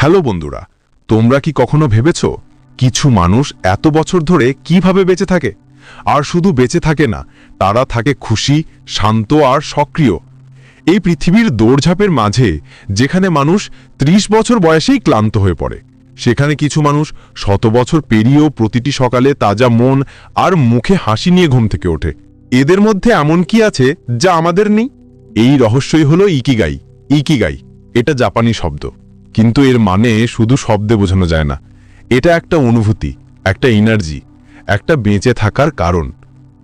Hello বন্ধুরা, তোমরা কি কখনো ভেবেছ কিছু মানুষ এত বছর ধরে কীভাবে বেঁচে থাকে? আর শুধু বেঁচে থাকে না, তারা থাকে খুশি, শান্ত আর সক্রিয়। এই পৃথিবীর দৌড়ঝাঁপের মাঝে যেখানে মানুষ ৩০ বছর বয়সেই ক্লান্ত হয়ে পড়ে, সেখানে কিছু মানুষ শত বছর পেরিয়েও প্রতিটি সকালে তাজা মন আর মুখে হাসি নিয়ে ঘুম থেকে ওঠে। এদের মধ্যে এমন কি আছে যা আমাদের নেই? এই রহস্যই হলো ইকিগাই ইকিগাই, এটা জাপানি শব্দ। কিন্তু এর মানে শুধু শব্দে বোঝানো যায় না। এটা একটা অনুভূতি, একটা এনার্জি একটা বেঁচে থাকার কারণ।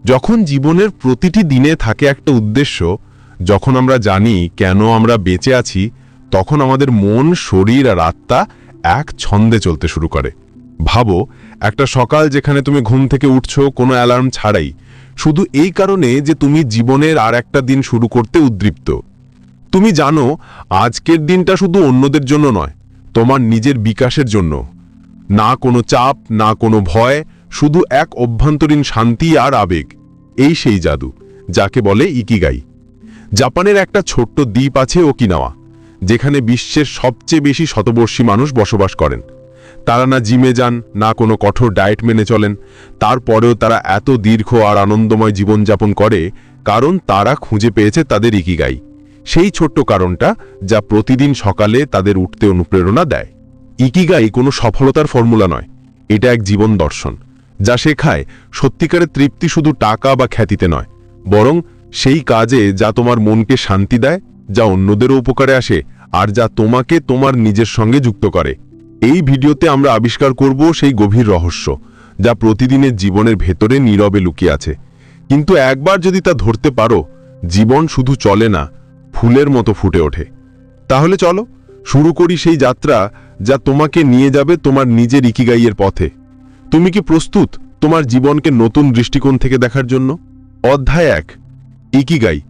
যখন জীবনের প্রতিটি দিনে থাকে একটা উদ্দেশ্য, যখন আমরা জানি কেন আমরা বেঁচে আছি, তখন আমাদের মন, শরীর আর আত্মা এক ছন্দে চলতে শুরু করে। ভাবো, একটা সকাল যেখানে তুমি ঘুম থেকে উঠছো, কোনো অ্যালার্ম ছাড়াই। শুধু এই কারণে যে তুমি জীবনের আর একটা দিন শুরু করতে উদ্দীপ্ত। তুমি জানো, আজকের দিনটা শুধু অন্যদের জন্য নয়, তোমার নিজের বিকাশের জন্য। না কোনো চাপ, না কোনো ভয়, শুধু এক অভ্যন্তরীণ শান্তি আর আবেগ। এই সেই জাদু, যাকে বলে ইকিগাই। জাপানের একটা ছোট্ট দ্বীপ আছে ওকিনাওয়া, যেখানে বিশ্বের সবচেয়ে বেশি শতবর্ষী মানুষ বসবাস করেন। তারা না জিমে যান, না কোনো কঠোর ডায়েট মেনে চলেন, তারপরেও তারা এত দীর্ঘ আর আনন্দময় জীবনযাপন করে, কারণ তারা খুঁজে পেয়েছে তাদের ইকিগাই। সেই ছোট্ট কারণটা যা প্রতিদিন সকালে তাদের উঠতে অনুপ্রেরণা দেয়। ইকিগাই কোনো সফলতার ফর্মুলা নয়। এটা এক জীবন দর্শন, যা শেখায় সত্যিকারের তৃপ্তি শুধু টাকা বা খ্যাতিতে নয়, বরং সেই কাজে যা তোমার মনকে শান্তি দেয়, যা অন্যদেরও উপকারে আসে আর যা তোমাকে তোমার নিজের সঙ্গে যুক্ত করে। এই ভিডিওতে আমরা আবিষ্কার করব সেই গভীর রহস্য, যা প্রতিদিনের জীবনের ভেতরে নীরবে লুকিয়ে আছে। কিন্তু একবার যদি তা ধরতে পারো, জীবন শুধু চলে না ফুলের মতো ফুটে ওঠে। তাহলে চলো, শুরু করি সেই যাত্রা যা তোমাকে নিয়ে যাবে তোমার নিজের ইকিগাইয়ের পথে। তুমি কি প্রস্তুত তোমার জীবনকে নতুন দৃষ্টিকোণ থেকে দেখার জন্য? অধ্যায় এক, ইকিগাই,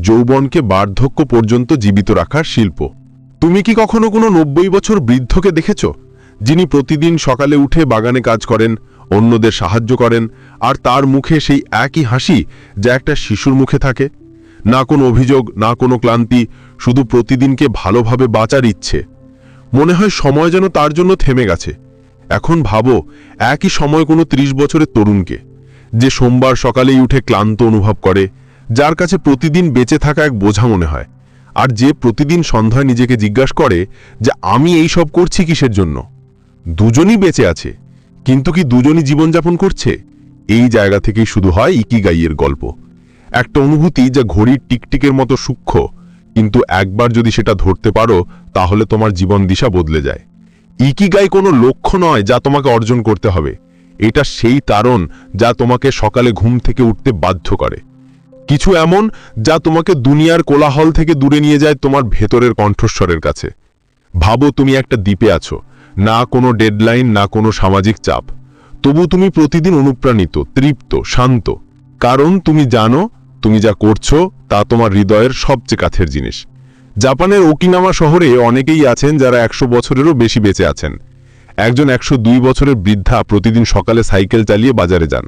যৌবনকে বার্ধক্য পর্যন্ত জীবিত রাখার শিল্প। তুমি কি কখনো কোনো নব্বই বছর বৃদ্ধকে দেখেছ, যিনি প্রতিদিন সকালে উঠে বাগানে কাজ করেন, অন্যদের সাহায্য করেন, আর তার মুখে সেই একই হাসি যা একটা শিশুর মুখে থাকে? না কোনো অভিযোগ, না কোনো ক্লান্তি, শুধু প্রতিদিনকে ভালোভাবে বাঁচার ইচ্ছে। মনে হয় সময় যেন তার জন্য থেমে গেছে। এখন ভাবো, একই সময় কোনো ৩০ বছরের তরুণকে, যে সোমবার সকালেই উঠে ক্লান্ত অনুভব করে, যার কাছে প্রতিদিন বেঁচে থাকা এক বোঝা মনে হয়, আর যে প্রতিদিন সন্ধ্যায় নিজেকে জিজ্ঞাসা করে যে, আমি এই সব করছি কিসের জন্য? দুজনই বেঁচে আছে, কিন্তু কি দুজনই জীবনযাপন করছে? এই জায়গা থেকেই শুধু হয় ইকিগাইয়ের গল্প। একটা অনুভূতি যা ঘড়ির টিকটিকের মতো সূক্ষ্ম, কিন্তু একবার যদি সেটা ধরতে পারো, তাহলে তোমার জীবন দিশা বদলে যায়। ইকিগাই কোনো লক্ষ্য নয় যা তোমাকে অর্জন করতে হবে। এটা সেই তারণ যা তোমাকে সকালে ঘুম থেকে উঠতে বাধ্য করে। কিছু এমন যা তোমাকে দুনিয়ার কোলাহল থেকে দূরে নিয়ে যায় তোমার ভেতরের কণ্ঠস্বরের কাছে। ভাবো তুমি একটা দ্বীপে আছো, না কোনো ডেডলাইন, না কোনো সামাজিক চাপ। তবু তুমি প্রতিদিন অনুপ্রাণিত, তৃপ্ত, শান্ত। কারণ তুমি জানো তুমি যা করছ, তা তোমার হৃদয়ের সবচেয়ে কাছের জিনিস। জাপানের ওকিনামা শহরে অনেকেই আছেন যারা একশো বছরেরও বেশি বেঁচে আছেন। একজন একশো দুই বছরের বৃদ্ধা প্রতিদিন সকালে সাইকেল চালিয়ে বাজারে যান।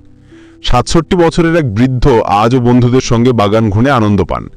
সাতষট্টি বছরের এক বৃদ্ধ আজও বন্ধুদের সঙ্গে বাগান ঘুরে আনন্দ পান।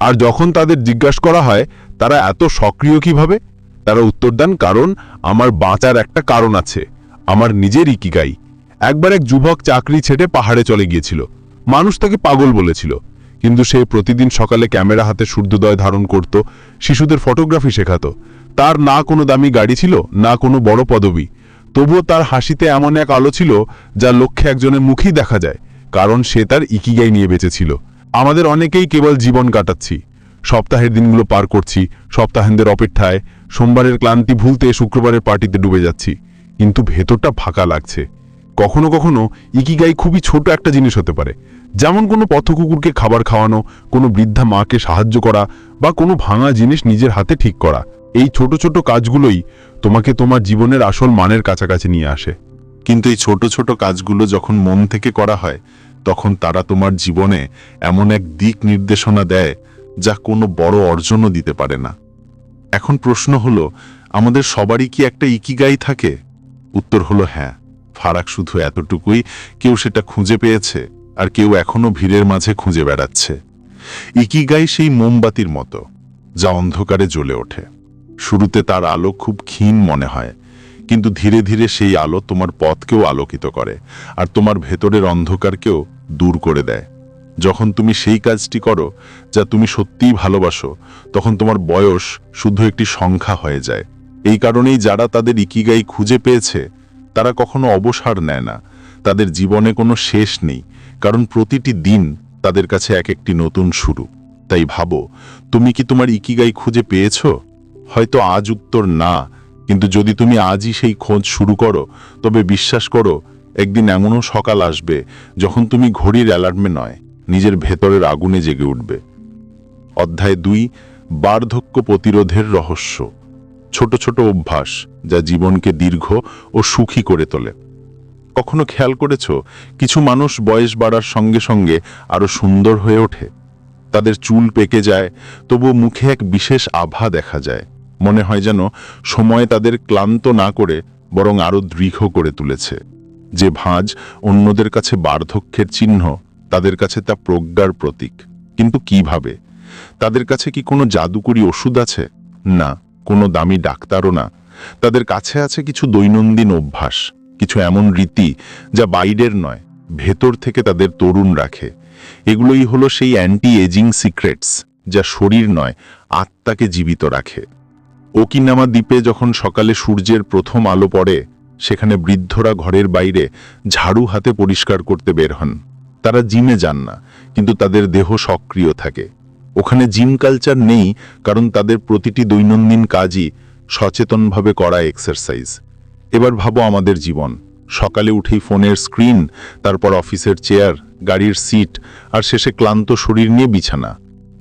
আর যখন তাদের জিজ্ঞাসা করা হয়, তারা এত সক্রিয় কীভাবে? তারা উত্তর দেন, কারণ আমার বাঁচার একটা কারণ আছে। আমার নিজের ইকিগাই। একবার এক যুবক চাকরি ছেড়ে পাহাড়ে চলে গিয়েছিল। মানুষ তাকে পাগল বলেছিল। কিন্তু সে প্রতিদিন সকালে ক্যামেরা হাতে সূর্যোদয় ধারণ করত, শিশুদের ফটোগ্রাফি শেখাতো। তার না কোনো দামি গাড়ি ছিল, না কোনো বড় পদবি। তবুও তার হাসিতে এমন এক আলো ছিল, যা লক্ষ্যে একজনের মুখেই দেখা যায়, কারণ সে তার ইকিগাই নিয়ে বেঁচেছিল। আমাদের অনেকেই কেবল জীবন কাটাচ্ছি। সপ্তাহের দিনগুলো পার করছি সপ্তাহেন্দের অপেক্ষায়, সোমবারের ক্লান্তি ভুলতে শুক্রবারের পার্টিতে ডুবে যাচ্ছি। কিন্তু ভেতরটা ফাঁকা লাগছে। কখনো কখনো ইকিগাই খুবই ছোট একটা জিনিস হতে পারে। যেমন কোনো পথকুকুরকে খাবার খাওয়ানো, কোনো বৃদ্ধা মাকে সাহায্য করা বা কোনো ভাঙা জিনিস নিজের হাতে ঠিক করা। এই ছোট ছোট কাজগুলোই তোমাকে তোমার জীবনের আসল মানের কাছাকাছি নিয়ে আসে। কিন্তু এই ছোট ছোট কাজগুলো যখন মন থেকে করা হয়, তখন তারা তোমার জীবনে এমন এক দিক নির্দেশনা দেয় যা কোনো বড় অর্জনও দিতে পারে না। এখন প্রশ্ন হলো, আমাদের সবারই কি একটা ইকিগাই থাকে? উত্তর হলো হ্যাঁ। ফারাক শুধু এতটুকুই, কেউ সেটা খুঁজে পেয়েছে আর কেউ এখনও ভিড়ের মাঝে খুঁজে বেড়াচ্ছে। ইকিগাই সেই মোমবাতির মতো, যা অন্ধকারে জ্বলে ওঠে। শুরুতে তার আলো খুব ক্ষীণ মনে হয়, কিন্তু ধীরে ধীরে সেই আলো তোমার পথকেও আলোকিত করে আর তোমার ভেতরের অন্ধকারকেও দূর করে দেয়। যখন তুমি সেই কাজটি করো, যা তুমি সত্যিই ভালোবাসো, তখন তোমার বয়স শুধু একটি সংখ্যা হয়ে যায়। এই কারণেই যারা তাদের ইকিগাই খুঁজে পেয়েছে তারা কখনো অবসর নেয় না। তাদের জীবনে কোনো শেষ নেই, কারণ প্রতিটি দিন তাদের কাছে এক একটি নতুন শুরু। তাই ভাবো, তুমি কি তোমার ইকিগাই খুঁজে পেয়েছ? হয়তো আজ উত্তর না, কিন্তু যদি তুমি আজই সেই খোঁজ শুরু করো, তবে বিশ্বাস করো, একদিন এমনও সকাল আসবে যখন তুমি ঘড়ির অ্যালার্মে নয়, নিজের ভেতরের আগুনে জেগে উঠবে। অধ্যায় দুই, বার্ধক্য প্রতিরোধের রহস্য। ছোট ছোট অভ্যাস যা জীবনকে দীর্ঘ ও সুখী করে তোলে। কখনো খেয়াল করেছ, কিছু মানুষ বয়স বাড়ার সঙ্গে সঙ্গে আরও সুন্দর হয়ে ওঠে? তাদের চুল পেকে যায়, তবুও মুখে এক বিশেষ আভা দেখা যায়। মনে হয় যেন সময় তাদের ক্লান্ত না করে, বরং আরও দৃঢ় করে তুলেছে। যে ভাঁজ অন্যদের কাছে বার্ধক্যের চিহ্ন, তাদের কাছে তা প্রজ্ঞার প্রতীক। কিন্তু কীভাবে? তাদের কাছে কি কোনো জাদুকরি ওষুধ আছে? না। কোনো দামি ডাক্তারও না। তাদের কাছে আছে কিছু দৈনন্দিন অভ্যাস, কিছু এমন রীতি যা বাইরের নয়, ভেতর থেকে তাদের তরুণ রাখে। এগুলোই হলো সেই অ্যান্টি এজিং সিক্রেটস যা শরীর নয়, আত্মাকে জীবিত রাখে। ওকিনামা দ্বীপে যখন সকালে সূর্যের প্রথম আলো পড়ে, সেখানে বৃদ্ধরা ঘরের বাইরে ঝাড়ু হাতে পরিষ্কার করতে বের হন। তারা জিমে যান না, কিন্তু তাদের দেহ সক্রিয় থাকে। ওখানে জিম কালচার নেই, কারণ তাদের প্রতিটি দৈনন্দিন কাজই সচেতনভাবে করা এক্সারসাইজ এবার ভাবো আমাদের জীবন। সকালে উঠেই ফোনের স্ক্রিন তারপর অফিসের চেয়ার গাড়ির সিট আর শেষে ক্লান্ত শরীর নিয়ে বিছানা।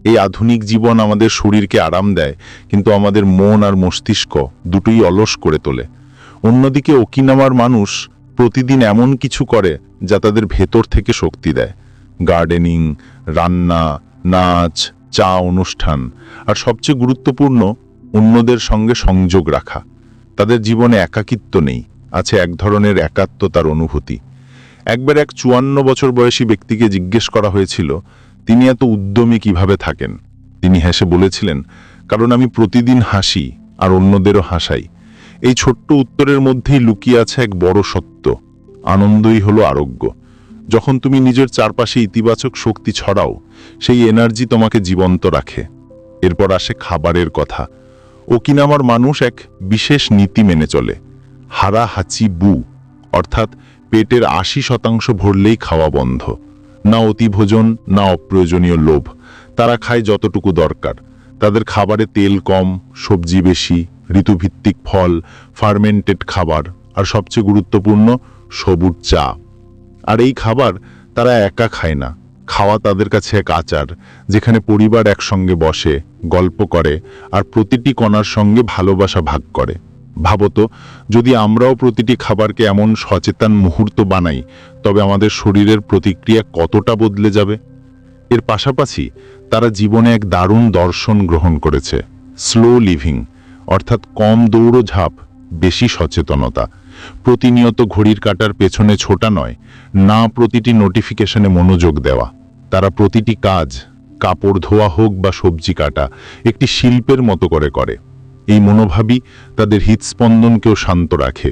এই আধুনিক জীবন আমাদের শরীরকে আরাম দেয়, কিন্তু আমাদের মন আর মস্তিষ্ক দুটোই অলস করে তোলে। অন্যদিকে ওকিনামার মানুষ প্রতিদিন এমন কিছু করে যা তাদের ভেতর থেকে শক্তি দেয়। গার্ডেনিং রান্না, নাচ চা অনুষ্ঠান। আর সবচেয়ে গুরুত্বপূর্ণ, অন্যদের সঙ্গে সংযোগ রাখা। তাদের জীবনে একাকিত্ব নেই, আছে এক ধরনের একাত্মতার অনুভূতি। একবার এক চুয়ান্ন বছর বয়সী ব্যক্তিকে জিজ্ঞেস করা হয়েছিল, তিনি এত উদ্যমী কীভাবে থাকেন? তিনি হেসে বলেছিলেন, কারণ আমি প্রতিদিন হাসি আর অন্যদেরও হাসাই। এই ছোট্ট উত্তরের মধ্যেই লুকিয়ে আছে এক বড় সত্য, আনন্দই হলো আরোগ্য। যখন তুমি নিজের চারপাশে ইতিবাচক শক্তি ছড়াও সেই এনার্জি তোমাকে জীবন্ত রাখে। এরপর আসে খাবারের কথা। ওকিনামার মানুষ এক বিশেষ নীতি মেনে চলে। হারা হাচি বু, অর্থাৎ পেটের আশি শতাংশ ভরলেই খাওয়া বন্ধ। না অতিভোজন, না অপ্রয়োজনীয় লোভ। তারা খায় যতটুকু দরকার। তাদের খাবারে তেল কম, সবজি বেশি, ঋতুভিত্তিক ফল, ফার্মেন্টেড খাবার, আর সবচেয়ে গুরুত্বপূর্ণ, সবুজ চা। আর এই খাবার তারা একা খায় না। খাওয়া তাদের কাছে এক আচার, যেখানে পরিবার একসঙ্গে বসে, গল্প করে আর প্রতিটি কণার সঙ্গে ভালোবাসা ভাগ করে। ভাবত, যদি আমরাও প্রতিটি খাবারকে এমন সচেতন মুহূর্ত বানাই, তবে আমাদের শরীরের প্রতিক্রিয়া কতটা বদলে যাবে? এর পাশাপাশি তারা জীবনে এক দারুণ দর্শন গ্রহণ করেছে স্লো লিভিং অর্থাৎ কম দৌড়ঝাঁপ বেশি সচেতনতা। প্রতিনিয়ত ঘড়ির কাটার পেছনে ছোটা নয়, না প্রতিটি নোটিফিকেশনে মনোযোগ দেওয়া। তারা প্রতিটি কাজ, কাপড় ধোয়া হোক বা সবজি কাটা, একটি শিল্পের মতো করে করে। এই মনোভাবই তাদের হৃদস্পন্দনকেও শান্ত রাখে।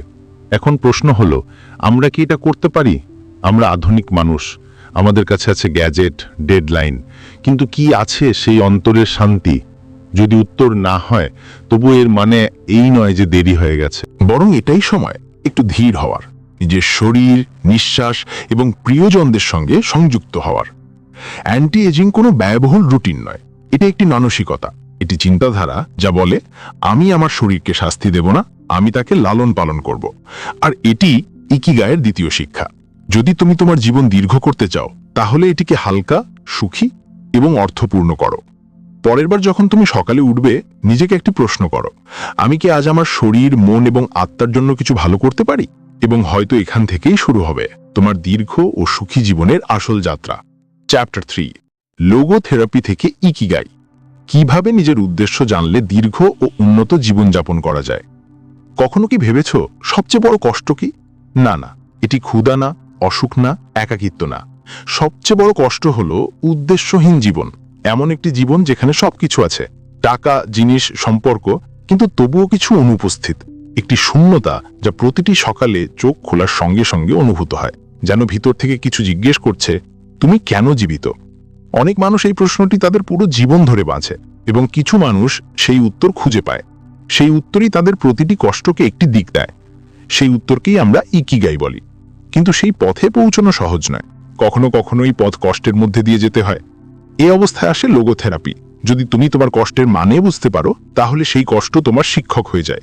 এখন প্রশ্ন হলো, আমরা কি এটা করতে পারি? আমরা আধুনিক মানুষ, আমাদের কাছে আছে গ্যাজেট, ডেডলাইন, কিন্তু কি আছে সেই অন্তরের শান্তি? যদি উত্তর না হয়, তবু এর মানে এই নয় যে দেরি হয়ে গেছে। বরং এটাই সময়, একটু ধীর হওয়ার, নিজের শরীর, নিঃশ্বাস এবং প্রিয়জনদের সঙ্গে সংযুক্ত হওয়ার। অ্যান্টি এজিং কোনো ব্যয়বহুল রুটিন নয়। এটা একটি মানসিকতা। এটি চিন্তাধারা যা বলে, আমি আমার শরীরকে শাস্তি দেব না, আমি তাকে লালন পালন করব। আর এটি ইকিগায়ের দ্বিতীয় শিক্ষা। যদি তুমি তোমার জীবন দীর্ঘ করতে চাও, তাহলে এটিকে হালকা, সুখী এবং অর্থপূর্ণ করো। পরের বার যখন তুমি সকালে উঠবে, নিজেকে একটি প্রশ্ন করো, আমি কি আজ আমার শরীর, মন এবং আত্মার জন্য কিছু ভালো করতে পারি? এবং হয়তো এখান থেকেই শুরু হবে তোমার দীর্ঘ ও সুখী জীবনের আসল যাত্রা। চ্যাপ্টার থ্রি লোগো থেরাপি থেকে ইকিগাই কীভাবে নিজের উদ্দেশ্য জানলে দীর্ঘ ও উন্নত জীবনযাপন করা যায়? কখনো কি ভেবেছ সবচেয়ে বড় কষ্ট কি? না না, এটি ক্ষুধা না, অসুখ না, একাকিত্ব না। সবচেয়ে বড় কষ্ট হলো উদ্দেশ্যহীন জীবন। এমন একটি জীবন যেখানে সবকিছু আছে। টাকা, জিনিস, সম্পর্ক, কিন্তু তবুও কিছু অনুপস্থিত। একটি শূন্যতা যা প্রতিটি সকালে চোখ খোলার সঙ্গে সঙ্গে অনুভূত হয়, যেন ভিতর থেকে কিছু জিজ্ঞেস করছে তুমি কেন জীবিত? অনেক মানুষ এই প্রশ্নটি তাদের পুরো জীবন ধরে বাঁচে এবং কিছু মানুষ সেই উত্তর খুঁজে পায়। সেই উত্তরই তাদের প্রতিটি কষ্টকে একটি দিক দেয়। সেই উত্তরকেই আমরা ইকিগাই বলি। কিন্তু সেই পথে পৌঁছানো সহজ নয়। কখনো কখনো এই পথ কষ্টের মধ্যে দিয়ে যেতে হয়। এ অবস্থায় আসে লোগোথেরাপি। যদি তুমি তোমার কষ্টের মানে বুঝতে পারো, তাহলে সেই কষ্ট তোমার শিক্ষক হয়ে যায়।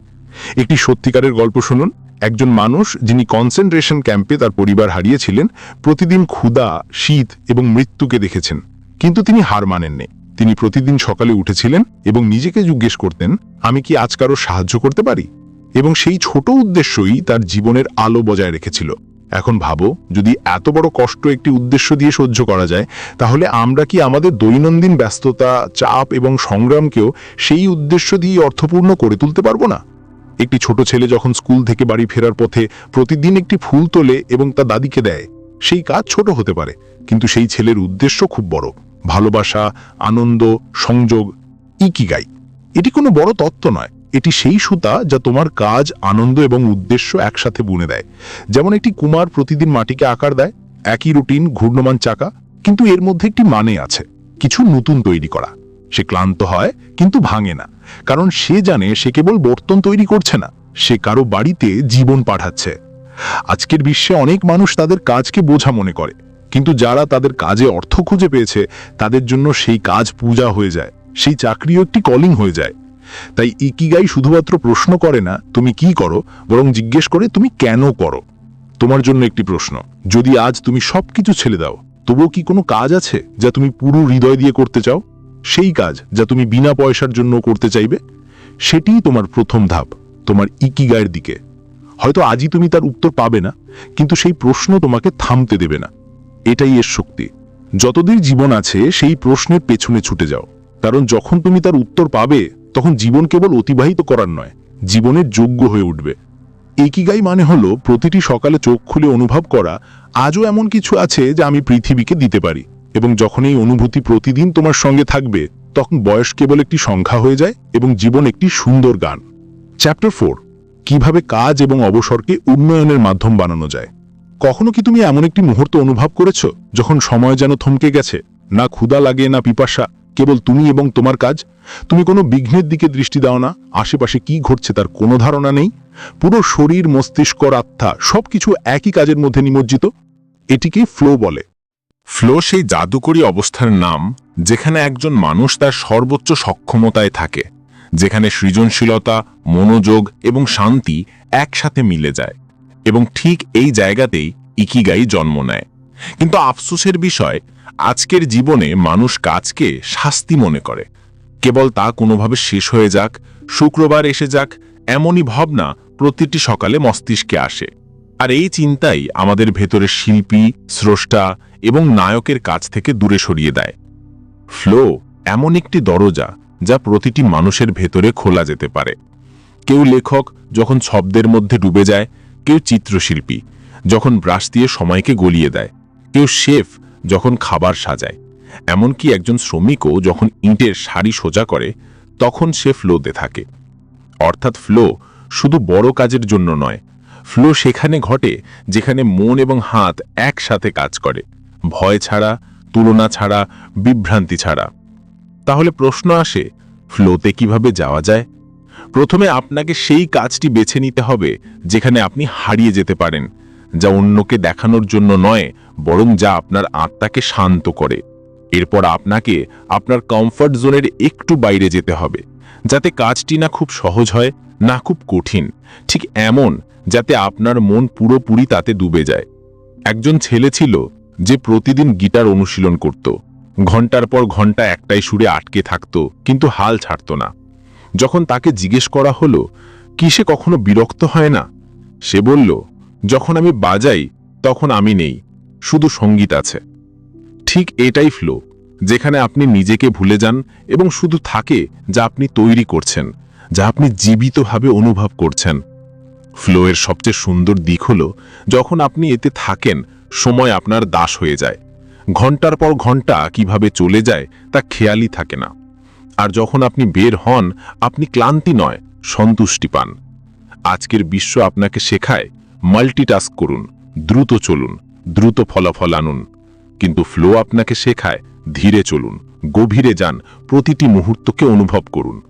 একটি সত্যিকারের গল্প শুনুন। একজন মানুষ যিনি কনসেন্ট্রেশন ক্যাম্পে তার পরিবার হারিয়েছিলেন, প্রতিদিন ক্ষুধা, শীত এবং মৃত্যুকে দেখেছেন। কিন্তু তিনি হার মানেননি। তিনি প্রতিদিন সকালে উঠেছিলেন এবং নিজেকে জিজ্ঞেস করতেন, আমি কি আজ কারও সাহায্য করতে পারি? এবং সেই ছোট উদ্দেশ্যই তার জীবনের আলো বজায় রেখেছিল। এখন ভাবো, যদি এত বড় কষ্ট একটি উদ্দেশ্য দিয়ে সহ্য করা যায়, তাহলে আমরা কি আমাদের দৈনন্দিন ব্যস্ততা, চাপ এবং সংগ্রামকেও সেই উদ্দেশ্য দিয়ে অর্থপূর্ণ করে তুলতে পারব না? একটি ছোট ছেলে যখন স্কুল থেকে বাড়ি ফেরার পথে প্রতিদিন একটি ফুল তোলে এবং তা দাদিকে দেয়, সেই কাজ ছোট হতে পারে, কিন্তু সেই ছেলের উদ্দেশ্য খুব বড়। ভালোবাসা, আনন্দ, সংযোগ, ইকিগাই। এটি কোনো বড় তত্ত্ব নয়। এটি সেই সুতা যা তোমার কাজ, আনন্দ এবং উদ্দেশ্য একসাথে বুনে দেয়। যেমন একটি কুমার প্রতিদিন মাটিকে আকার দেয়, একই রুটিন, ঘূর্ণমান চাকা, কিন্তু এর মধ্যে একটি মানে আছে, কিছু নতুন তৈরি করা। সে ক্লান্ত হয়, কিন্তু ভাঙে না। কারণ সে জানে সে কেবল বর্তন তৈরি করছে না, সে কারও বাড়িতে জীবন পাঠাচ্ছে। আজকের বিশ্বে অনেক মানুষ তাদের কাজকে বোঝা মনে করে, কিন্তু যারা তাদের কাজে অর্থ খুঁজে পেয়েছে, তাদের জন্য সেই কাজ পূজা হয়ে যায়, সেই চাকরিও একটি কলিং হয়ে যায়। তাই ইকিগাই শুধুমাত্র প্রশ্ন করে না, তুমি কি করো, বরং জিজ্ঞেস করে তুমি কেন করো। তোমার জন্য একটি প্রশ্ন, যদি আজ তুমি সবকিছু ছেড়ে দাও, তবুও কি কোনো কাজ আছে, যা তুমি পুরো হৃদয় দিয়ে করতে চাও? সেই কাজ যা তুমি বিনা পয়সার জন্য করতে চাইবে, সেটিই তোমার প্রথম ধাপ, তোমার ইকিগায়ের দিকে। হয়তো আজই তুমি তার উত্তর পাবে না, কিন্তু সেই প্রশ্ন তোমাকে থামতে দেবে না। এটাই এর শক্তি। যতদিন জীবন আছে, সেই প্রশ্নের পেছনে ছুটে যাও। কারণ যখন তুমি তার উত্তর পাবে, তখন জীবন কেবল অতিবাহিত করার নয়, জীবনের যোগ্য হয়ে উঠবে। একিগাই মানে হলো, প্রতিটি সকালে চোখ খুলে অনুভব করা, আজও এমন কিছু আছে যা আমি পৃথিবীকে দিতে পারি। এবং যখন এই অনুভূতি প্রতিদিন তোমার সঙ্গে থাকবে, তখন বয়স কেবল একটি সংখ্যা হয়ে যায় এবং জীবন একটি সুন্দর গান। চ্যাপ্টার ফোর কীভাবে কাজ এবং অবসরকে উন্নয়নের মাধ্যম বানানো যায়। কখনো কি তুমি এমন একটি মুহূর্ত অনুভব করেছ, যখন সময় যেন থমকে গেছে, না ক্ষুধা লাগে, না পিপাসা, কেবল তুমি এবং তোমার কাজ? তুমি কোনো বিঘ্নের দিকে দৃষ্টি দাও না, আশেপাশে কি ঘটছে তার কোনো ধারণা নেই? পুরো শরীর, মস্তিষ্ক আত্মা সবকিছু একই কাজের মধ্যে নিমজ্জিত? এটিকে ফ্লো বলে। ফ্লো সেই জাদুকরী অবস্থার নাম, যেখানে একজন মানুষ তার সর্বোচ্চ সক্ষমতায় থাকে, যেখানে সৃজনশীলতা, মনোযোগ এবং শান্তি একসাথে মিলে যায়, এবং ঠিক এই জায়গাতেই ইকিগাই জন্ম নেয়। কিন্তু আফসোসের বিষয়, আজকের জীবনে মানুষ কাজকে শাস্তি মনে করে। কেবল তা কোনোভাবে শেষ হয়ে যাক, শুক্রবার এসে যাক, এমনই ভাবনা প্রতিটি সকালে মস্তিষ্কে আসে। আর এই চিন্তাই আমাদের ভেতরের শিল্পী, স্রষ্টা এবং নায়কের কাছ থেকে দূরে সরিয়ে দেয়। ফ্লো এমন একটি দরজা যা প্রতিটি মানুষের ভেতরে খোলা যেতে পারে। কেউ লেখক যখন শব্দের মধ্যে ডুবে যায়, কেউ চিত্রশিল্পী যখন ব্রাশ দিয়ে সময়কে গলিয়ে দেয়, কেউ শেফ যখন খাবার সাজায়। এমনকি একজন শ্রমিকও যখন ইঁটের শাড়ি সোজা করে, তখন সে ফ্লোতে থাকে। অর্থাৎ ফ্লো শুধু বড় কাজের জন্য নয়, ফ্লো সেখানে ঘটে যেখানে মন এবং হাত একসাথে কাজ করে। ভয় ছাড়া, তুলনা ছাড়া, বিভ্রান্তি ছাড়া। তাহলে প্রশ্ন আসে, ফ্লোতে কীভাবে যাওয়া যায়? প্রথমে আপনাকে সেই কাজটি বেছে নিতে হবে, যেখানে আপনি হারিয়ে যেতে পারেন, যা অন্যকে দেখানোর জন্য নয়, বরং যা আপনার আত্মাকে শান্ত করে। এরপর আপনাকে আপনার কমফর্ট জোনের একটু বাইরে যেতে হবে, যাতে কাজটি না খুব সহজ হয়, না খুব কঠিন, ঠিক এমন, যাতে আপনার মন পুরোপুরি তাতে ডুবে যায়। একজন ছেলে ছিল যে প্রতিদিন গিটার অনুশীলন করত। ঘণ্টার পর ঘণ্টা একটাই সুরে আটকে থাকত, কিন্তু হাল ছাড়ত না। যখন তাকে জিজ্ঞেস করা হলো, কি সে কখনো বিরক্ত হয় না? সে বলল, যখন আমি বাজাই, তখন আমি নেই, শুধু সংগীত আছে। ঠিক এটাই ফ্লো যেখানে আপনি নিজেকে ভুলে যান এবং শুধু থাকে যা আপনি তৈরি করছেন, যা আপনি জীবিতভাবে অনুভব করছেন। ফ্লোয়ের সবচেয়ে সুন্দর দিক হল, যখন আপনি এতে থাকেন সময় আপনার দাস হয়ে যায়। ঘণ্টার পর ঘণ্টা কীভাবে চলে যায় তা খেয়ালই থাকে না। আর যখন আপনি বের হন, আপনি ক্লান্তি নয়, সন্তুষ্টি পান। আজকের বিশ্ব আপনাকে শেখায় মাল্টিটাস্ক করুন, দ্রুত চলুন, দ্রুত ফলাফল আনুন। কিন্তু ফ্লো আপনাকে শেখায়, ধীরে চলুন, গভীরে যান, প্রতিটি মুহূর্তকে অনুভব করুন।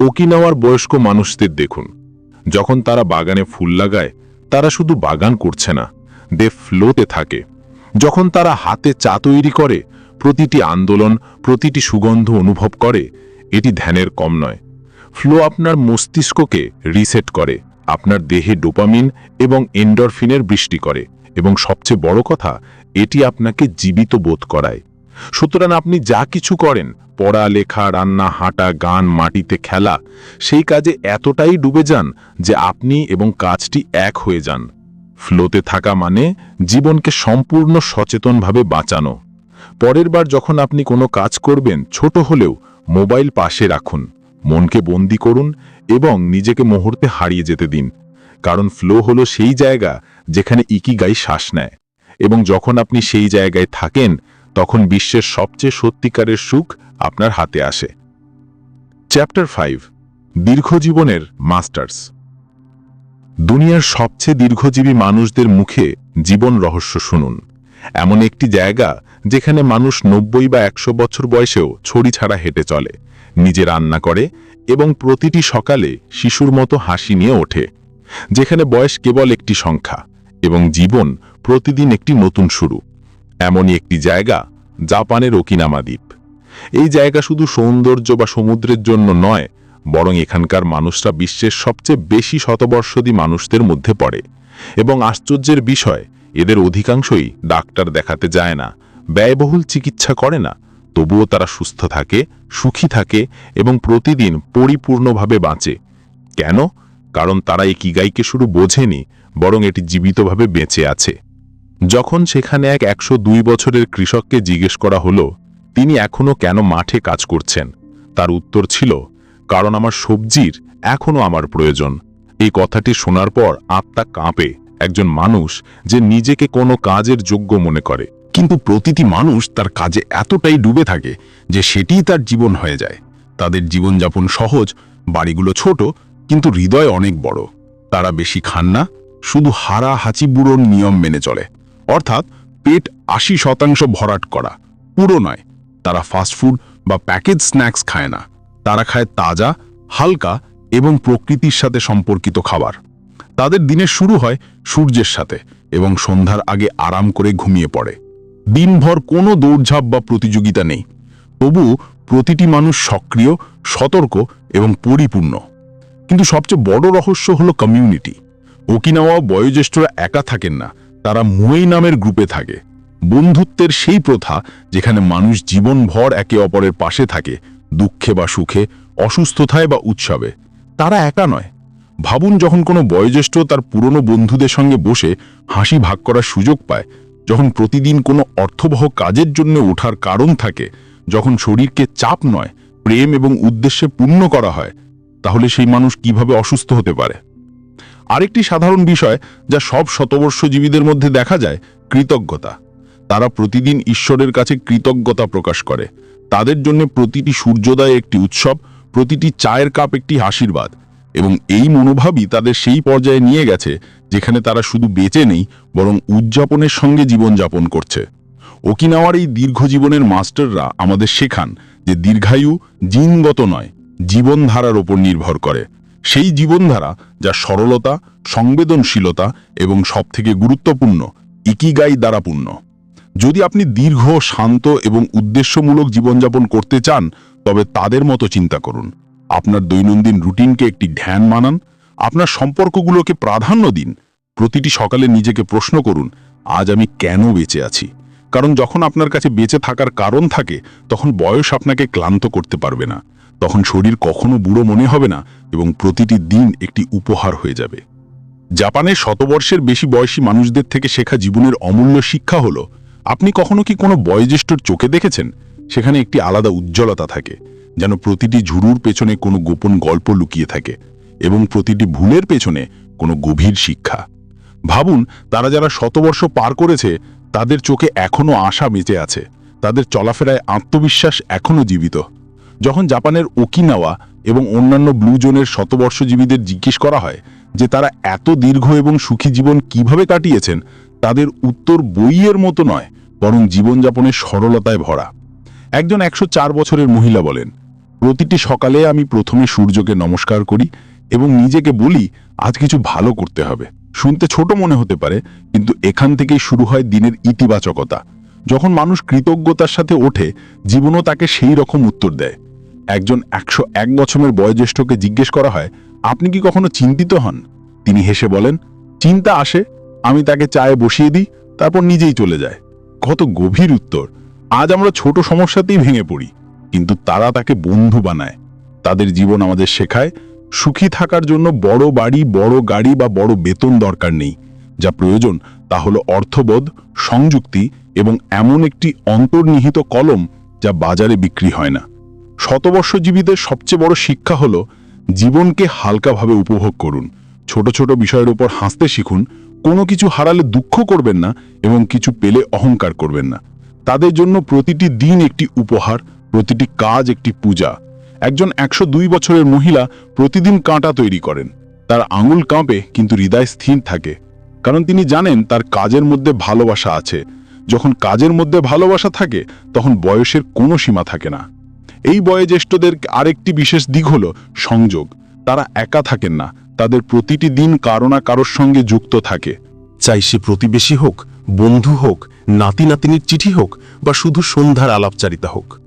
ওকিনাওয়ার বয়স্ক মানুষদের দেখুন। যখন তারা বাগানে ফুল লাগায়, তারা শুধু বাগান করছে না দে ফ্লোতে থাকে। যখন তারা হাতে চা তৈরি করে, প্রতিটি আন্দোলন, প্রতিটি সুগন্ধ অনুভব করে, এটি ধ্যানের কম নয়। ফ্লো আপনার মস্তিষ্ককে রিসেট করে, আপনার দেহে ডোপামিন এবং এন্ডরফিনের বৃষ্টি করে এবং সবচেয়ে বড় কথা, এটি আপনাকে জীবিত বোধ করায়। সুতরাং আপনি যা কিছু করেন পড়া লেখা রান্না, হাঁটা, গান, মাটিতে খেলা, সেই কাজে এতটাই ডুবে যান যে আপনি এবং কাজটি এক হয়ে যান। ফ্লোতে থাকা মানে জীবনকে সম্পূর্ণ সচেতনভাবে বাঁচানো। পরের বার যখন আপনি কোনো কাজ করবেন, ছোট হলেও মোবাইল পাশে রাখুন, মনকে বন্দি করুন এবং নিজেকে মুহূর্তে হারিয়ে যেতে দিন। কারণ ফ্লো হলো সেই জায়গা যেখানে ইকিগাই শ্বাস নেয় এবং যখন আপনি সেই জায়গায় থাকেন, তখন বিশ্বের সবচেয়ে সত্যিকারের সুখ আপনার হাতে আসে। চ্যাপ্টার ফাইভ দীর্ঘজীবনের মাস্টার্স। দুনিয়ার সবচেয়ে দীর্ঘজীবী মানুষদের মুখে জীবন রহস্য শুনুন। এমন একটি জায়গা যেখানে মানুষ নব্বই বা একশো বছর বয়সেও ছড়ি ছাড়া হেঁটে চলে। নিজে রান্না করে এবং প্রতিটি সকালে শিশুর মতো হাসি নিয়ে ওঠে, যেখানে বয়স কেবল একটি সংখ্যা এবং জীবন প্রতিদিন একটি নতুন শুরু। এমনই একটি জায়গা জাপানের ওকিনামা দ্বীপ। এই জায়গা শুধু সৌন্দর্য বা সমুদ্রের জন্য নয় বরং এখানকার মানুষরা বিশ্বের সবচেয়ে বেশি শতবর্ষদী মানুষদের মধ্যে পড়ে। এবং আশ্চর্যের বিষয়, এদের অধিকাংশই ডাক্তার দেখাতে যায় না, ব্যয়বহুল চিকিৎসা করে না, তবুও তারা সুস্থ থাকে, সুখী থাকে এবং প্রতিদিন পরিপূর্ণভাবে বাঁচে। কেন? কারণ তারা এই কিগাইকে শুরু বোঝেনি, বরং এটি জীবিতভাবে বেঁচে আছে। যখন সেখানে এক একশো বছরের কৃষককে জিজ্ঞেস করা হলো, তিনি এখনও কেন মাঠে কাজ করছেন? তার উত্তর ছিল কারণ আমার সবজির এখনও আমার প্রয়োজন। এই কথাটি শোনার পর আত্মা কাঁপে। একজন মানুষ যে নিজেকে কোনো কাজের যোগ্য মনে করে। কিন্তু প্রতিটি মানুষ তার কাজে এতটাই ডুবে থাকে যে সেটিই তার জীবন হয়ে যায়। তাদের জীবনযাপন সহজ, বাড়িগুলো ছোট, কিন্তু হৃদয় অনেক বড়। তারা বেশি খান না, শুধু হারা হাঁচি বুড়োর নিয়ম মেনে চলে। অর্থাৎ পেট আশি শতাংশ ভরাট করা। পুরো নয়, তারা ফাস্টফুড বা প্যাকেজ স্ন্যাক্স খায় না। তারা খায় তাজা, হালকা এবং প্রকৃতির সাথে সম্পর্কিত খাবার। তাদের দিনের শুরু হয় সূর্যের সাথে এবং সন্ধ্যার আগে আরাম করে ঘুমিয়ে পড়ে। দিনভর কোনো দৌড়ঝাঁপ বা প্রতিযোগিতা নেই। তবু প্রতিটি মানুষ সক্রিয়, সতর্ক এবং পরিপূর্ণ। কিন্তু সবচেয়ে বড় রহস্য হলো কমিউনিটি ওকিনাওয়া বয়োজ্যেষ্ঠরা একা থাকেন না, তারা মুয়েই নামের গ্রুপে থাকে। বন্ধুত্বের সেই প্রথা যেখানে মানুষ জীবনভর একে অপরের পাশে থাকে দুঃখে বা সুখে, অসুস্থতায় বা উৎসবে। তারা একা নয়। ভাবুন যখন কোনো বয়োজ্যেষ্ঠ তার পুরনো বন্ধুদের সঙ্গে বসে হাসি ভাগ করার সুযোগ পায়, যখন প্রতিদিন কোনো অর্থবহ কাজের জন্য ওঠার কারণ থাকে, যখন শরীরকে চাপ নয়, প্রেম এবং উদ্দেশ্যে পূর্ণ করা হয়, তাহলে সেই মানুষ কীভাবে অসুস্থ হতে পারে? আরেকটি সাধারণ বিষয় যা সব শতবর্ষজীবীদের মধ্যে দেখা যায়, কৃতজ্ঞতা। তারা প্রতিদিন ঈশ্বরের কাছে কৃতজ্ঞতা প্রকাশ করে। তাদের জন্য প্রতিটি সূর্যোদয় একটি উৎসব, প্রতিটি চায়ের কাপ একটি আশীর্বাদ। এবং এই মনোভাবই তাদের সেই পর্যায়ে নিয়ে গেছে, যেখানে তারা শুধু বেঁচে নেই, বরং উদযাপনের সঙ্গে জীবনযাপন করছে। ওকিনাওয়ার এই দীর্ঘ জীবনের মাস্টাররা আমাদের শেখান যে দীর্ঘায়ু জিনগত নয়, জীবনধারার ওপর নির্ভর করে। সেই জীবনধারা যা সরলতা, সংবেদনশীলতা এবং সবথেকে গুরুত্বপূর্ণ, ইকিগাই দ্বারা পূর্ণ। যদি আপনি দীর্ঘ, শান্ত এবং উদ্দেশ্যমূলক জীবনযাপন করতে চান, তবে তাদের মতো চিন্তা করুন। আপনার দৈনন্দিন রুটিনকে একটি ধ্যান মানান আপনার সম্পর্কগুলোকে প্রাধান্য দিন। প্রতিটি সকালে নিজেকে প্রশ্ন করুন, আজ আমি কেন বেঁচে আছি? কারণ যখন আপনার কাছে বেঁচে থাকার কারণ থাকে, তখন বয়স আপনাকে ক্লান্ত করতে পারবে না। তখন শরীর কখনো বুড়ো মনে হবে না এবং প্রতিটি দিন একটি উপহার হয়ে যাবে। জাপানের শতবর্ষের বেশি বয়সী মানুষদের থেকে শেখা জীবনের অমূল্য শিক্ষা হলো আপনি কখনো কি কোনো বয়োজ্যেষ্ঠর চোখে দেখেছেন? সেখানে একটি আলাদা উজ্জ্বলতা থাকে, যেন প্রতিটি ঝুরুর পেছনে কোনো গোপন গল্প লুকিয়ে থাকে এবং প্রতিটি ভুলের পেছনে কোনো গভীর শিক্ষা। ভাবুন, তারা যারা শতবর্ষ পার করেছে, তাদের চোখে এখনও আশা বেঁচে আছে, তাদের চলাফেরায় আত্মবিশ্বাস এখনও জীবিত। যখন জাপানের ওকিনাওয়া এবং অন্যান্য ব্লু জোনের শতবর্ষজীবীদের জিজ্ঞেস করা হয় যে তারা এত দীর্ঘ এবং সুখী জীবন কীভাবে কাটিয়েছেন তাদের উত্তর বইয়ের মতো নয়, বরং জীবনযাপনের সরলতায় ভরা। একজন একশো চার বছরের মহিলা বলেন, প্রতিটি সকালে আমি প্রথমে সূর্যকে নমস্কার করি এবং নিজেকে বলি, আজ কিছু ভালো করতে হবে। শুনতে ছোট মনে হতে পারে, কিন্তু এখান থেকেই শুরু হয় দিনের ইতিবাচকতা। যখন মানুষ কৃতজ্ঞতার সাথে ওঠে, জীবনও তাকে সেই রকম উত্তর দেয়। একজন একশো এক বছরের বয়োজ্যেষ্ঠকে জিজ্ঞেস করা হয়, আপনি কি কখনো চিন্তিত হন? তিনি হেসে বলেন, চিন্তা আসে আমি তাকে চায়ে বসিয়ে দিই, তারপর নিজেই চলে যায়। কত গভীর উত্তর। আজ আমরা ছোট সমস্যাতেই ভেঙে পড়ি, কিন্তু তারা তাকে বন্ধু বানায়। তাদের জীবন আমাদের শেখায়, সুখী থাকার জন্য বড় বাড়ি, বড় গাড়ি বা বড় বেতন দরকার নেই। যা প্রয়োজন তা হলো অর্থবোধ, সংযুক্তি এবং এমন একটি অন্তর্নিহিত কলম যা বাজারে বিক্রি হয় না। শতবর্ষজীবীদের সবচেয়ে বড় শিক্ষা হলো, জীবনকে হালকাভাবে উপভোগ করুন। ছোট ছোট বিষয়ের উপর হাসতে শিখুন কোনো কিছু হারালে দুঃখ করবেন না এবং কিছু পেলে অহংকার করবেন না। তাদের জন্য প্রতিটি দিন একটি উপহার, প্রতিটি কাজ একটি পূজা। একজন একশো দুই বছরের মহিলা প্রতিদিন কাঁটা তৈরি করেন। তার আঙুল কাঁপে, কিন্তু হৃদয় স্থির থাকে। কারণ তিনি জানেন তার কাজের মধ্যে ভালোবাসা আছে। যখন কাজের মধ্যে ভালোবাসা থাকে, তখন বয়সের কোনো সীমা থাকে না। এই বয়োজ্যেষ্ঠদের আরেকটি বিশেষ দিক হল সংযোগ। তারা একা থাকেন না। তাদের প্রতিটি দিন কারও না কারোর সঙ্গে যুক্ত থাকে। চাই সে প্রতিবেশী হোক, বন্ধু হোক, নাতি নাতিনির চিঠি হোক, বা শুধু সন্ধ্যার আলাপচারিতা হোক।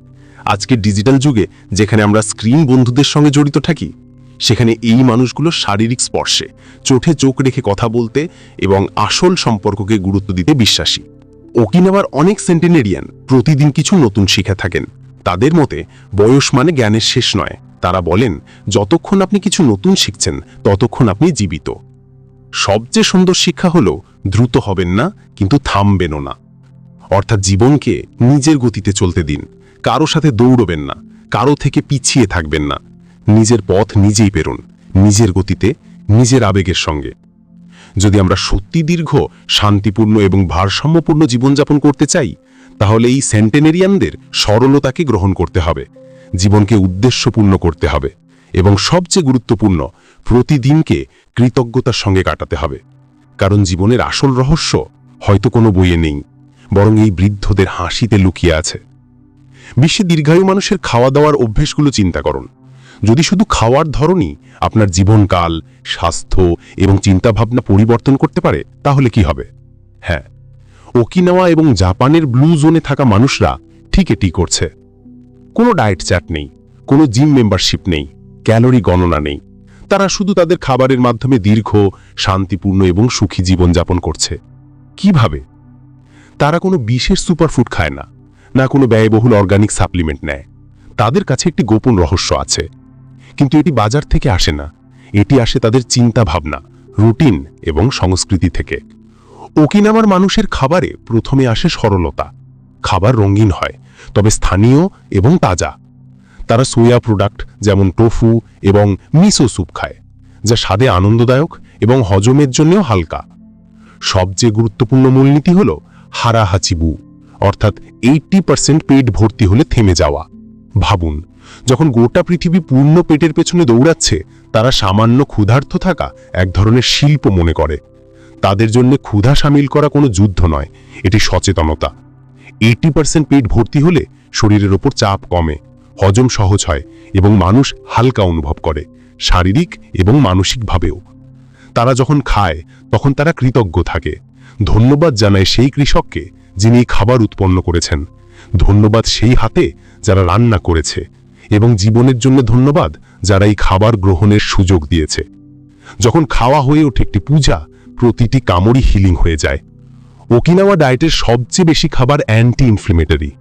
আজকে ডিজিটাল যুগে যেখানে আমরা স্ক্রিন বন্ধুদের সঙ্গে জড়িত থাকি, সেখানে এই মানুষগুলো শারীরিক স্পর্শে, চোখে চোখ রেখে কথা বলতে এবং আসল সম্পর্ককে গুরুত্ব দিতে বিশ্বাসী। ওকিনাওয়ার অনেক সেন্টেনেরিয়ান প্রতিদিন কিছু নতুন শিখে থাকেন। তাদের মতে, বয়স মানে জ্ঞানের শেষ নয়। তারা বলেন, যতক্ষণ আপনি কিছু নতুন শিখছেন, ততক্ষণ আপনি জীবিত। সবচেয়ে সুন্দর শিক্ষা হলো, দ্রুত হবেন না, কিন্তু থামবেনও না। অর্থাৎ জীবনকে নিজের গতিতে চলতে দিন। কারও সাথে দৌড়বেন না, কারও থেকে পিছিয়ে থাকবেন না। নিজের পথ নিজেই পেরুন, নিজের গতিতে, নিজের আবেগের সঙ্গে। যদি আমরা সত্যি দীর্ঘ, শান্তিপূর্ণ এবং ভারসাম্যপূর্ণ জীবনযাপন করতে চাই, তাহলে এই সেন্টেনেরিয়ানদের সরলতাকে গ্রহণ করতে হবে। জীবনকে উদ্দেশ্যপূর্ণ করতে হবে এবং সবচেয়ে গুরুত্বপূর্ণ, প্রতিদিনকে কৃতজ্ঞতার সঙ্গে কাটাতে হবে। কারণ জীবনের আসল রহস্য হয়তো কোনো বইয়ে নেই, বরং এই বৃদ্ধদের হাসিতে লুকিয়ে আছে। বিশ্বে দীর্ঘায়ু মানুষের খাওয়া দাওয়ার অভ্যেসগুলো চিন্তা করুন। যদি শুধু খাওয়ার ধরনই আপনার জীবনকাল, স্বাস্থ্য এবং চিন্তাভাবনা পরিবর্তন করতে পারে, তাহলে কি হবে? হ্যাঁ ওকিনাওয়া এবং জাপানের ব্লু জোনে থাকা মানুষরা ঠিক এটি করছে। কোনো ডায়েট চার্ট নেই, কোনো জিম মেম্বারশিপ নেই, ক্যালোরি গণনা নেই। তারা শুধু তাদের খাবারের মাধ্যমে দীর্ঘ, শান্তিপূর্ণ এবং সুখী জীবনযাপন করছে। কীভাবে? তারা কোনো বিশেষ সুপারফুড খায় না না কোনো ব্যয়বহুল অর্গানিক সাপ্লিমেন্ট নেয়। তাদের কাছে একটি গোপন রহস্য আছে। কিন্তু এটি বাজার থেকে আসে না। এটি আসে তাদের চিন্তা ভাবনা রুটিন এবং সংস্কৃতি থেকে। ওকিনামার মানুষের খাবারে প্রথমে আসে সরলতা। খাবার রঙিন হয়, তবে স্থানীয় এবং তাজা। তারা সোয়া প্রোডাক্ট যেমন টোফু এবং মিসো স্যুপ খায়, যা স্বাদে আনন্দদায়ক এবং হজমের জন্যও হালকা। সবচেয়ে গুরুত্বপূর্ণ মূলনীতি হল হারাহাচিবু, অর্থাৎ এইটটি পার্সেন্ট পেট ভর্তি হলে থেমে যাওয়া। ভাবুন, যখন গোটা পৃথিবী পূর্ণ পেটের পেছনে দৌড়াচ্ছে, তারা সামান্য ক্ষুধার্থ থাকা এক ধরনের শিল্প মনে করে। তাদের জন্য ক্ষুধা সামিল করা কোনো যুদ্ধ নয়, এটি সচেতনতা। এইটি পার্সেন্ট পেট ভর্তি হলে শরীরের ওপর চাপ কমে, হজম সহজ হয় এবং মানুষ হালকা অনুভব করে, শারীরিক এবং মানসিকভাবেও তারা যখন খায়, তখন তারা কৃতজ্ঞ থাকে। ধন্যবাদ জানায় সেই কৃষককে যিনি খাবার উৎপন্ন করেছেন। ধন্যবাদ সেই হাতে যারা রান্না করেছে এবং জীবনের জন্য ধন্যবাদ যারা এই খাবার গ্রহণের সুযোগ দিয়েছে। যখন খাওয়া হয়ে ওঠে একটি পূজা, প্রতিটি কামড়ই হিলিং হয়ে যায়। ওকিনাওয়া ডায়েটের সবচেয়ে বেশি খাবার অ্যান্টি ইনফ্লেমেটরি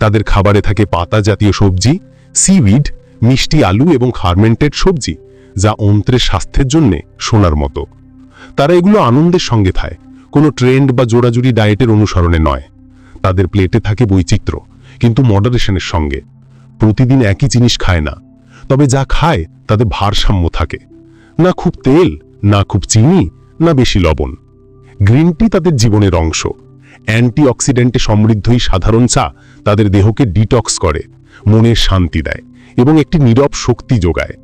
তাদের খাবারে থাকে পাতা জাতীয় সবজি সিউইড মিষ্টি আলু এবং ফার্মেন্টেড সবজি, যা অন্ত্রের স্বাস্থ্যের জন্যে সোনার মতো। তারা এগুলো আনন্দের সঙ্গে খায়, কোনো ট্রেন্ড বা জোড়াজুড়ি ডায়েটের অনুসরণে নয়। তাদের প্লেটে থাকে বৈচিত্র্য, কিন্তু মডারেশনের সঙ্গে। প্রতিদিন একই জিনিস খায় না, তবে যা খায় তাদের ভারসাম্য থাকে। না খুব তেল, না খুব চিনি, না বেশি লবণ। গ্রিন টি তাদের জীবনের অংশ। অ্যান্টিঅক্সিডেন্টে সমৃদ্ধ এই সাধারণ চা তাদের দেহকে ডিটক্স করে মনের শান্তি দেয় এবং একটি নীরব শক্তি যোগায়।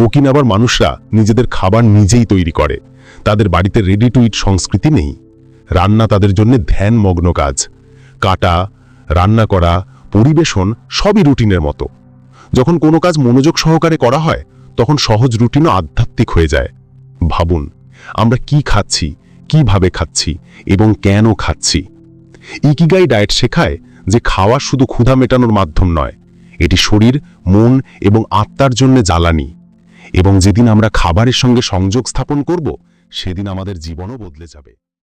ওকিনাবার মানুষরা নিজেদের খাবার নিজেই তৈরি করে, তাদের বাড়িতে রেডি টু ইট সংস্কৃতি নেই। রান্না তাদের জন্য ধ্যানমগ্ন কাজ। কাটা, রান্না করা, পরিবেশন সবই রুটিনের মতো। যখন কোনো কাজ মনোযোগ সহকারে করা হয়, তখন সহজ রুটিনও আধ্যাত্মিক হয়ে যায়। ভাবুন, আমরা কি খাচ্ছি কীভাবে খাচ্ছি এবং কেন খাচ্ছি। ইকিগাই ডায়েট শেখায় যে খাওয়া শুধু ক্ষুধা মেটানোর মাধ্যম নয়, এটি শরীর, মন এবং আত্মার জন্য জ্বালানি। এবং যেদিন আমরা খাবারের সঙ্গে সংযোগ স্থাপন করব, সেদিন আমাদের জীবনও বদলে যাবে।